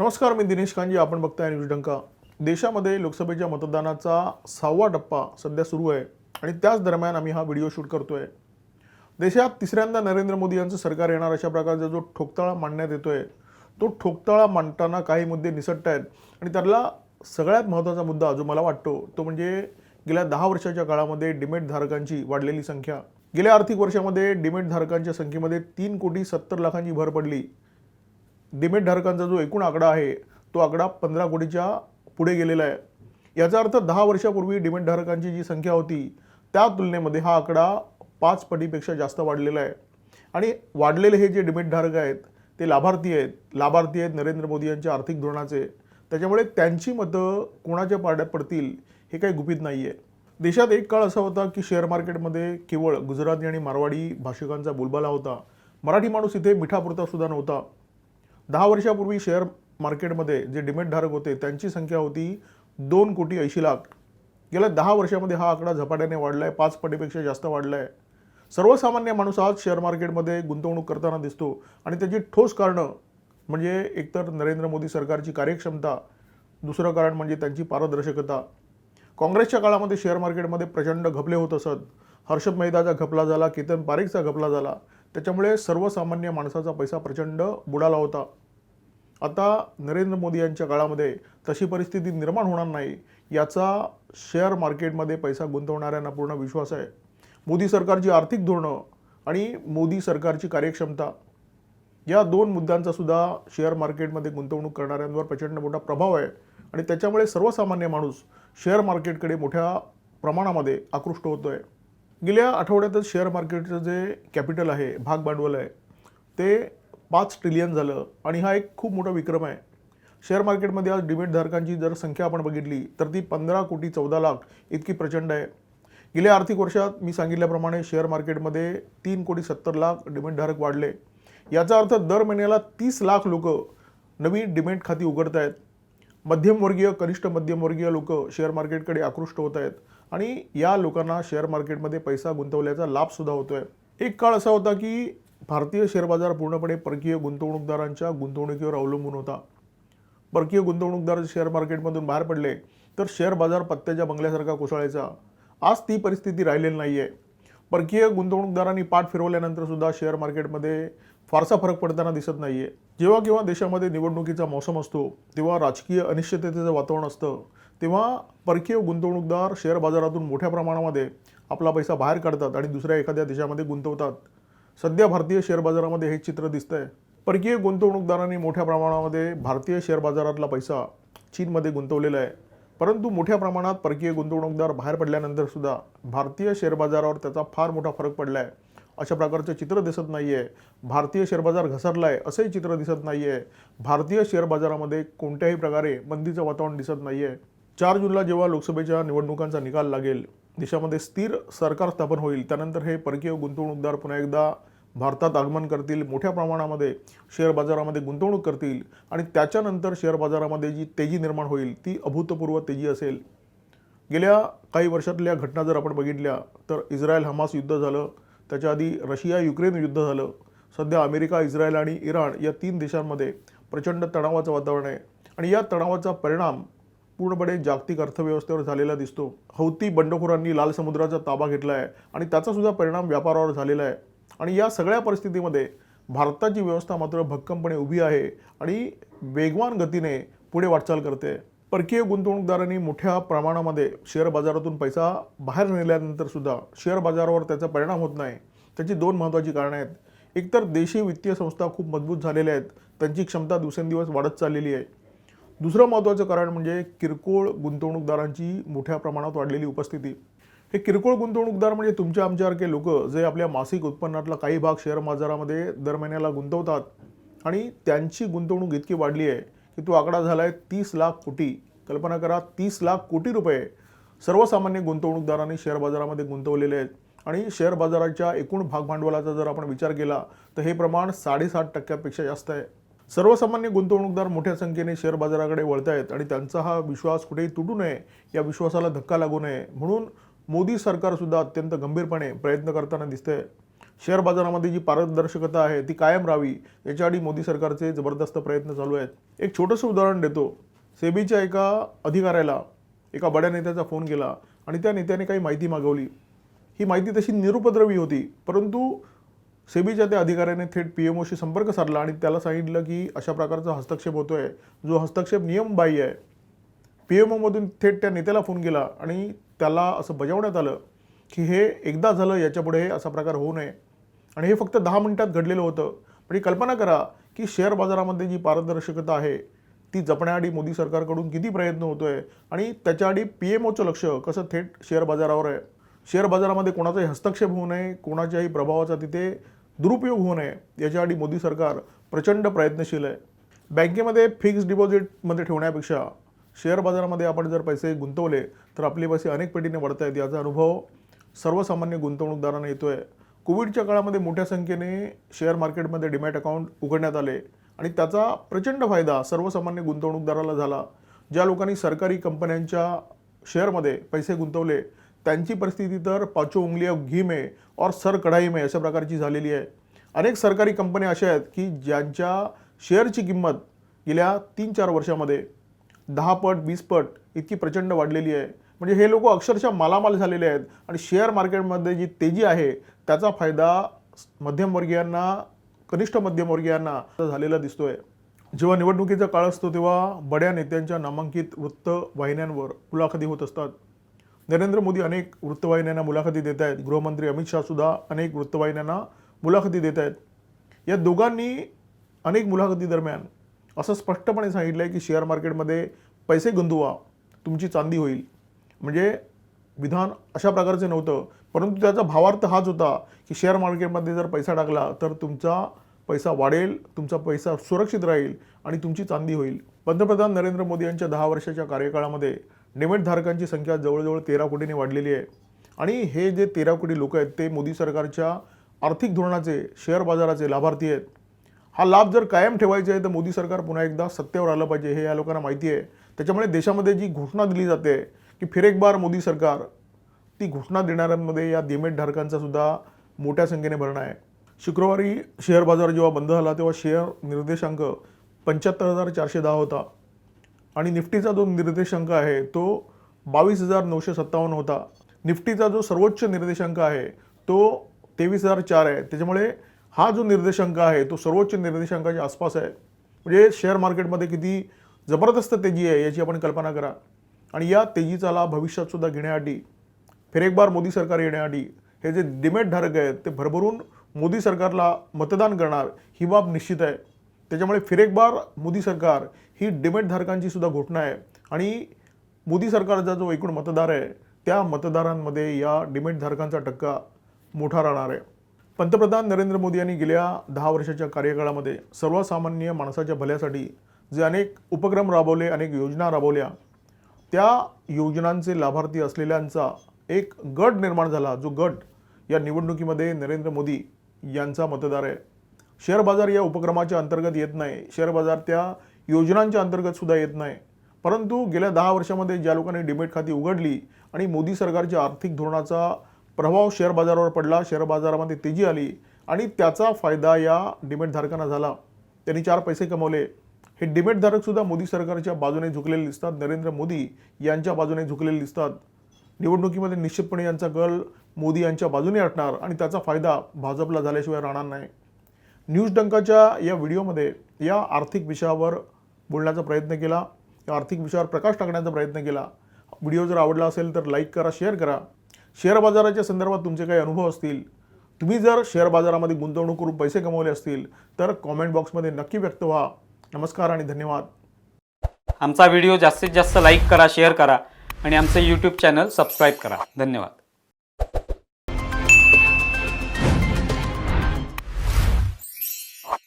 नमस्कार मी दिनेश कांजी आपण बघताय न्यूज डंका. देशामध्ये लोकसभेच्या मतदानाचा सहावा टप्पा सध्या सुरू आहे आणि त्याच दरम्यान आम्ही हा व्हिडिओ शूट करतोय. देशात तिसऱ्यांदा नरेंद्र मोदी यांचं सरकार येणार अशा प्रकारचा जो ठोकताळा मांडण्यात येतोय तो ठोकताळा मांडताना काही मुद्दे निसटत आहेत. आणि त्यातला सगळ्यात महत्त्वाचा मुद्दा जो मला वाटतो तो म्हणजे गेल्या दहा वर्षाच्या काळामध्ये डिमेट धारकांची वाढलेली संख्या. गेल्या आर्थिक वर्षामध्ये डिमेट धारकांच्या संख्येमध्ये तीन कोटी सत्तर लाखांची भर पडली. डिमेटधारकांचा जो एकूण आकडा आहे तो आकडा पंधरा कोटीच्या पुढे गेलेला आहे. याचा अर्थ दहा वर्षापूर्वी डिमेटधारकांची जी संख्या होती त्या तुलनेमध्ये हा आकडा पाच पटीपेक्षा जास्त वाढलेला आहे. आणि वाढलेले हे जे डिमेटधारक आहेत ते लाभार्थी आहेत. लाभार्थी आहेत नरेंद्र मोदी यांच्या आर्थिक धोरणाचे. त्याच्यामुळे त्यांची मतं कोणाच्या पाड्यात पडतील हे काही गुपित नाही आहे देशात एक काळ असा होता की शेअर मार्केटमध्ये केवळ गुजराती आणि मारवाडी भाषिकांचा बोलबाला होता. मराठी माणूस इथे मिठापुरता सुद्धा नव्हता. दहा वर्षापूर्वी शेअर मार्केटमध्ये जे डिमेटधारक होते त्यांची संख्या होती दोन कोटी ऐंशी लाख. गेल्या दहा वर्षामध्ये हा आकडा झपाट्याने वाढला आहे पाच पटीपेक्षा जास्त वाढला आहे सर्वसामान्य माणूस आज शेअर मार्केटमध्ये गुंतवणूक करताना दिसतो आणि त्याची ठोस कारणं म्हणजे एकतर नरेंद्र मोदी सरकारची कार्यक्षमता दुसरं कारण म्हणजे त्यांची पारदर्शकता. काँग्रेसच्या काळामध्ये शेअर मार्केटमध्ये प्रचंड घपले होत असत. हर्षद मेहताचा घपला झाला केतन पारेखचा घपला झाला. त्याच्यामुळे सर्वसामान्य माणसाचा पैसा प्रचंड बुडाला होता. आता नरेंद्र मोदी यांच्या काळामध्ये तशी परिस्थिती निर्माण होणार नाही याचा शेअर मार्केटमध्ये पैसा गुंतवणाऱ्यांना पूर्ण विश्वास आहे. मोदी सरकारची आर्थिक धोरणं आणि मोदी सरकारची कार्यक्षमता या दोन मुद्द्यांचा सुद्धा शेअर मार्केटमध्ये गुंतवणूक करणाऱ्यांवर प्रचंड मोठा प्रभाव आहे आणि त्याच्यामुळे सर्वसामान्य माणूस शेअर मार्केटकडे मोठ्या प्रमाणामध्ये आकृष्ट होतो आहे गेल्या आठवड्यातच शेअर मार्केटचं जे कॅपिटल आहे भाग भांडवल आहे ते पाच ट्रिलियन झालं आणि हा एक खूप मोठा विक्रम आहे. शेअर मार्केटमध्ये आज डिमेट धारकांची जर संख्या आपण बघितली तर ती पंधरा कोटी चौदा लाख इतकी प्रचंड आहे. गेल्या आर्थिक वर्षात मी सांगितल्याप्रमाणे शेअर मार्केटमध्ये तीन कोटी सत्तर लाख डिमेट धारक वाढले. याचा अर्थ दर महिन्याला तीस लाख लोक नवी डिमेट खाती उघडत आहेत मध्यमवर्गीय कनिष्ठ मध्यमवर्गीय लोक शेअर मार्केटकडे आकृष्ट होत आहेत आणि या लोकांना शेअर मार्केटमध्ये पैसा गुंतवल्याचा लाभसुद्धा होतो आहे एक काळ असा होता की भारतीय शेअर बाजार पूर्णपणे परकीय गुंतवणूकदारांच्या गुंतवणुकीवर अवलंबून होता. परकीय गुंतवणूकदार शेअर मार्केटमधून बाहेर पडले तर शेअर बाजार पत्त्याच्या बंगल्यासारखा कोसळायचा. आज ती परिस्थिती राहिलेली नाही आहे परकीय गुंतवणूकदारांनी पाठ फिरवल्यानंतर सुद्धा शेअर मार्केटमध्ये फारसा फरक पडताना दिसत नाही आहे जेव्हा केव्हा देशामध्ये निवडणुकीचा मौसम असतो तेव्हा राजकीय अनिश्चिततेचं वातावरण असतं. तेव्हा परकीय गुंतवणूकदार शेअर बाजारातून मोठ्या प्रमाणामध्ये आपला पैसा बाहेर काढतात आणि दुसऱ्या एखाद्या देशामध्ये गुंतवतात. सध्या भारतीय शेअर बाजारामध्ये हे चित्र दिसतंय. परकीय गुंतवणूकदारांनी मोठ्या प्रमाणामध्ये भारतीय शेअर बाजारातला पैसा चीनमध्ये गुंतवलेला आहे. परंतु मोठ्या प्रमाणात परकीय गुंतवणूकदार बाहेर पडल्यानंतर सुद्धा भारतीय शेअर बाजारावर त्याचा फार मोठा फरक पडला आहे अशा प्रकारचं चित्र दिसत नाही आहे भारतीय शेअर बाजार घसरला आहे असंही चित्र दिसत नाही आहे भारतीय शेअर बाजारामध्ये कोणत्याही प्रकारे मंदीचं वातावरण दिसत नाही आहे चार जूनला जेव्हा लोकसभेच्या निवडणुकांचा निकाल लागेल देशामध्ये स्थिर सरकार स्थापन होईल त्यानंतर हे परकीय गुंतवणूकदार पुन्हा एकदा भारतात आगमन करतील मोठ्या प्रमाणामध्ये शेअर बाजारामध्ये गुंतवणूक करतील आणि त्याच्यानंतर शेअर बाजारामध्ये जी तेजी निर्माण होईल ती अभूतपूर्व तेजी असेल. गेल्या काही वर्षातल्या घटना जर आपण बघितल्या तर इस्रायल हमास युद्ध झालं त्याच्या आधी रशिया युक्रेन युद्ध झालं सध्या अमेरिका इस्रायल आणि इराण या तीन देशांमध्ये प्रचंड तणावाचं वातावरण आहे. आणि या तणावाचा परिणाम पूर्णपणे जागतिक अर्थव्यवस्थेवर झालेला दिसतो. हौती बंडखोरांनी लाल समुद्राचा ताबा घेतला आहे आणि त्याचासुद्धा परिणाम व्यापारावर झालेला आहे. आणि या सगळ्या परिस्थितीमध्ये भारताची व्यवस्था मात्र भक्कमपणे उभी आहे आणि वेगवान गतीने पुढे वाटचाल करते. परकीय गुंतवणूकदारांनी मोठ्या प्रमाणामध्ये शेअर बाजारातून पैसा बाहेर नेल्यानंतरसुद्धा शेअर बाजारावर त्याचा परिणाम होत नाही. त्याची दोन महत्त्वाची कारणं आहेत. एकतर देशी वित्तीय संस्था खूप मजबूत झालेल्या आहेत. त्यांची क्षमता दिवसेंदिवस वाढत चाललेली आहे. दुसरं महत्त्वाचं कारण म्हणजे किरकोळ गुंतवणूकदारांची मोठ्या प्रमाणात वाढलेली उपस्थिती. हे किरकोळ गुंतवणूकदार म्हणजे तुमच्या आमच्यासारखे लोक जे आपल्या मासिक उत्पन्नातला काही भाग शेअर बाजारामध्ये दर महिन्याला गुंतवतात आणि त्यांची गुंतवणूक इतकी वाढली आहे की तो आकडा झाला आहे तीस लाख कोटी. कल्पना करा तीस लाख कोटी रुपये सर्वसामान्य गुंतवणूकदारांनी शेअर बाजारामध्ये गुंतवलेले आहेत. आणि शेअर बाजाराच्या एकूण भाग भांडवलाचा जर आपण विचार केला तर हे प्रमाण साडेसात टक्क्यापेक्षा जास्त आहे. सर्वसामान्य गुंतवणूकदार मोठ्या संख्येने शेअर बाजाराकडे वळत आहेत आणि त्यांचा हा विश्वास कुठेही तुटू नये या विश्वासाला धक्का लागू नये म्हणून मोदी सरकारसुद्धा अत्यंत गंभीरपणे प्रयत्न करताना दिसतंय. शेअर बाजारामध्ये जी पारदर्शकता आहे ती कायम राहावी याच्यासाठी मोदी सरकारचे जबरदस्त प्रयत्न चालू आहेत. एक छोटंसं उदाहरण देतो. सेबीच्या एका अधिकाऱ्याला एका बड्या नेत्याचा फोन केला आणि त्या नेत्याने काही माहिती मागवली. ही माहिती तशी निरुपद्रवी होती परंतु सेबीच्या त्या अधिकाऱ्याने थेट पी एम ओशी संपर्क साधला आणि त्याला सांगितलं की अशा प्रकारचा हस्तक्षेप होतो आहे जो हस्तक्षेप नियमबाह्य आहे. पी एम ओमधून थेट त्या नेत्याला फोन केला आणि त्याला असं बजावण्यात आलं की हे एकदा झालं याच्यापुढे असा प्रकार होऊ नये. आणि हे फक्त दहा मिनिटात घडलेलं होतं. पण ही कल्पना करा की शेअर बाजारामध्ये जी पारदर्शकता आहे ती जपण्याआधी मोदी सरकारकडून किती प्रयत्न होतो आहे आणि त्याच्याआधी पी एम ओचं लक्ष कसं थेट शेअर बाजारावर आहे. शेअर बाजारामध्ये कोणाचाही हस्तक्षेप होऊ नये कोणाच्याही प्रभावाचा तिथे दुरुपयोग होऊ नये. याच्यासाठी मोदी सरकार प्रचंड प्रयत्नशील आहे. बँकेमध्ये फिक्स्ड डिपॉझिटमध्ये ठेवण्यापेक्षा शेअर बाजारामध्ये आपण जर पैसे गुंतवले तर आपले पैसे अनेक पेटीने वाढत आहेत याचा अनुभव सर्वसामान्य गुंतवणूकदारांना येतो आहे कोविडच्या काळामध्ये मोठ्या संख्येने शेअर मार्केटमध्ये डिमॅट अकाउंट उघडण्यात आले आणि त्याचा प्रचंड फायदा सर्वसामान्य गुंतवणूकदाराला झाला. ज्या लोकांनी सरकारी कंपन्यांच्या शेअरमध्ये पैसे गुंतवले त्यांची परिस्थिती तर पाचो उंगलिया घी में और सर कढाई में अशा प्रकारची झालेली आहे. अनेक सरकारी कंपन्या अशा आहेत की ज्यांच्या शेअरची किंमत गेल्या तीन चार वर्षामध्ये दहा पट वीस पट इतकी प्रचंड वाढलेली आहे. म्हणजे हे लोक अक्षरशः मालामाल झालेले आहेत आणि शेअर मार्केटमध्ये जी तेजी आहे त्याचा फायदा मध्यमवर्गीयांना कनिष्ठ मध्यमवर्गीयांना झालेला दिसतो आहे जेव्हा निवडणुकीचा काळ असतो तेव्हा बड्या नेत्यांच्या नामांकित वृत्तवाहिन्यांवर मुलाखती होत असतात. नरेंद्र मोदी अनेक वृत्तवाहिन्यांना मुलाखती देत आहेत. गृहमंत्री अमित शहासुद्धा अनेक वृत्तवाहिन्यांना मुलाखती देत आहेत. या दोघांनी अनेक मुलाखतीदरम्यान असं स्पष्टपणे सांगितलं आहे की शेअर मार्केटमध्ये पैसे गुंतवा तुमची चांदी होईल. म्हणजे विधान अशा प्रकारचं नव्हतं. परंतु त्याचा भावार्थ हाच होता की शेअर मार्केटमध्ये जर पैसा टाकला तर तुमचा पैसा वाढेल तुमचा पैसा सुरक्षित राहील आणि तुमची चांदी होईल. पंतप्रधान नरेंद्र मोदी यांच्या दहा वर्षाच्या कार्यकाळामध्ये डेमेटधारकांची संख्या जवळजवळ तेरा कोटीने वाढलेली आहे. आणि हे जे तेरा कोटी लोक आहेत ते मोदी सरकारच्या आर्थिक धोरणाचे शेअर बाजाराचे लाभार्थी आहेत. हा लाभ जर कायम ठेवायचा आहे तर मोदी सरकार पुन्हा एकदा सत्तेवर आलं पाहिजे हे या लोकांना माहिती आहे. त्याच्यामुळे देशामध्ये जी घोषणा दिली जाते की फिर एक बार मोदी सरकार ती घोषणा देणाऱ्यांमध्ये या देमेट धारकांचा सुद्धा मोठ्या संख्येने भरणा आहे. शुक्रवारी शेअर बाजार जेव्हा बंद झाला तेव्हा शेअर निर्देशांक पंच्याहत्तर हजार चारशे दहा होता. आणि निफ्टीचा जो निर्देशांक आहे तो बावीस हजार नऊशे सत्तावन्न होता. निफ्टीचा जो सर्वोच्च निर्देशांक आहे तो तेवीस हजार चार आहे. त्याच्यामुळे हा जो निर्देशांक आहे तो सर्वोच्च निर्देशांकाच्या आसपास आहे. म्हणजे शेअर मार्केटमध्ये किती जबरदस्त तेजी आहे याची आपण कल्पना करा. आणि या तेजीचा लाभ भविष्यातसुद्धा घेण्यासाठी फिर एक बार मोदी सरकार येण्याआधी हे जे डिमेट धारक आहेत ते भरभरून मोदी सरकारला मतदान करणार ही बाब निश्चित आहे. त्याच्यामुळे फिरेकबार मोदी सरकार ही डिमेट धारकांची सुद्धा घोषणा आहे. आणि मोदी सरकारचा जो एकूण मतदार आहे त्या मतदारांमध्ये या डिमेट धारकांचा टक्का मोठा राहणार आहे. पंतप्रधान नरेंद्र मोदी यांनी गेल्या दहा वर्षाच्या कार्यकाळामध्ये सर्वसामान्य माणसाच्या भल्यासाठी जे अनेक उपक्रम राबवले अनेक योजना राबवल्या त्या योजनांचे लाभार्थी असलेल्यांचा एक गट निर्माण झाला जो गट या निवडणुकीमध्ये नरेंद्र मोदी यांचा मतदार आहे. शेअर बाजार या उपक्रमाच्या अंतर्गत येत नाही. शेअर बाजार त्या योजनांच्या अंतर्गत सुद्धा येत नाही. परंतु गेल्या दहा वर्षामध्ये ज्या लोकांनी डिमेट खाती उघडली आणि मोदी सरकारच्या आर्थिक धोरणाचा प्रभाव शेअर बाजारावर पडला शेअर बाजारामध्ये तेजी आली आणि त्याचा फायदा या डिमेट धारकांना झाला. त्यांनी चार पैसे कमवले. हे डिमेट मोदी सरकारच्या बाजूने झुकलेले दिसतात. नरेंद्र मोदी यांच्या बाजूने झुकलेले दिसतात. निवडणुकीमध्ये निश्चितपणे यांचा कल मोदी यांच्या बाजूने असणार आणि त्याचा फायदा भाजपला झाल्याशिवाय राहणार नाही. न्यूज डंकाच्या या व्हिडिओमध्ये या आर्थिक विषयावर बोलण्याचा प्रयत्न केला. या आर्थिक विषयावर प्रकाश टाकण्याचा प्रयत्न केला. व्हिडिओ जर आवडला असेल तर लाईक करा शेअर करा. शेअर बाजाराच्या संदर्भात तुमचे काही अनुभव असतील. तुम्ही जर शेअर बाजारामध्ये गुंतवणूक करून पैसे कमवले असतील तर कॉमेंट बॉक्समध्ये नक्की व्यक्त व्हा. नमस्कार आणि धन्यवाद. आमचा व्हिडिओ जास्तीत जास्त लाईक करा शेअर करा आणि आमचं यूट्यूब चॅनल सबस्क्राईब करा. धन्यवाद.